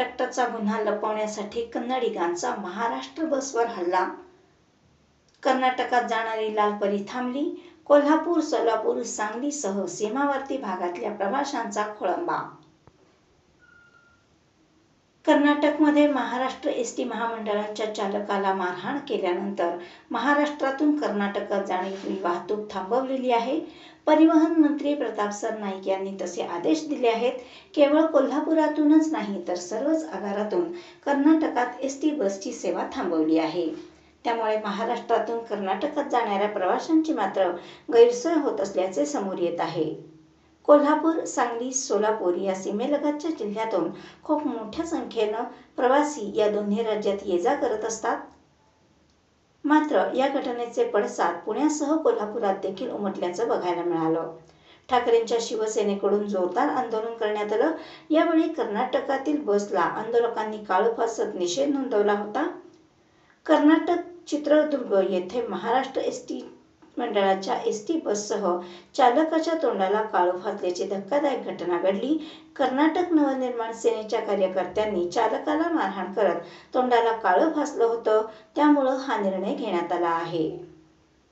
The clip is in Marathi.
कंडक्टरचा गुन्हा लपवण्यासाठी कन्नडिगांचा महाराष्ट्र बसवर हल्ला. कर्नाटकात जाणारी लालपरी थांबली. कोल्हापूर सोलापूर सांगलीसह सीमावर्ती भागातल्या प्रवाशांचा खोळंबा. कर्नाटकमध्ये महाराष्ट्र एस टी महामंडळाच्या चालकाला मारहाण केल्यानंतर महाराष्ट्रातून कर्नाटकात जाण्याची वाहतूक थांबवलेली आहे. परिवहन मंत्री प्रताप सरनाईक यांनी तसे आदेश दिले आहेत. केवळ कोल्हापुरातूनच नाही तर सर्वच आगारातून कर्नाटकात एस टी बसची सेवा थांबवली आहे. त्यामुळे महाराष्ट्रातून कर्नाटकात जाणाऱ्या प्रवाशांची मात्र गैरसोय होत असल्याचे समोर येत आहे. कोल्हापूर सांगली सोलापूर या सीमेलगतच्या जिल्ह्यातून खूप मोठ्या संख्येनं प्रवासी या दोन्ही राज्यात ये जा करत असतात. मात्र या घटनेचे पडसाद पुण्यासह कोल्हापुरात देखील उमटल्याचं बघायला मिळालं. ठाकरेंच्या शिवसेनेकडून जोरदार आंदोलन करण्यात आलं. यावेळी कर्नाटकातील बसला आंदोलकांनी काळं फासत निषेध नोंदवला होता. कर्नाटक चित्रदुर्ग येथे महाराष्ट्र एस टी मंडळाच्या एस टी बससह चालकाच्या तोंडाला काळू फासल्याची धक्कादायक घटना घडली. कर्नाटक नवनिर्माण सेनेच्या कार्यकर्त्यांनी चालकाला मारहाण करत तोंडाला काळं फासलं होतं. त्यामुळं हा निर्णय घेण्यात आला आहे.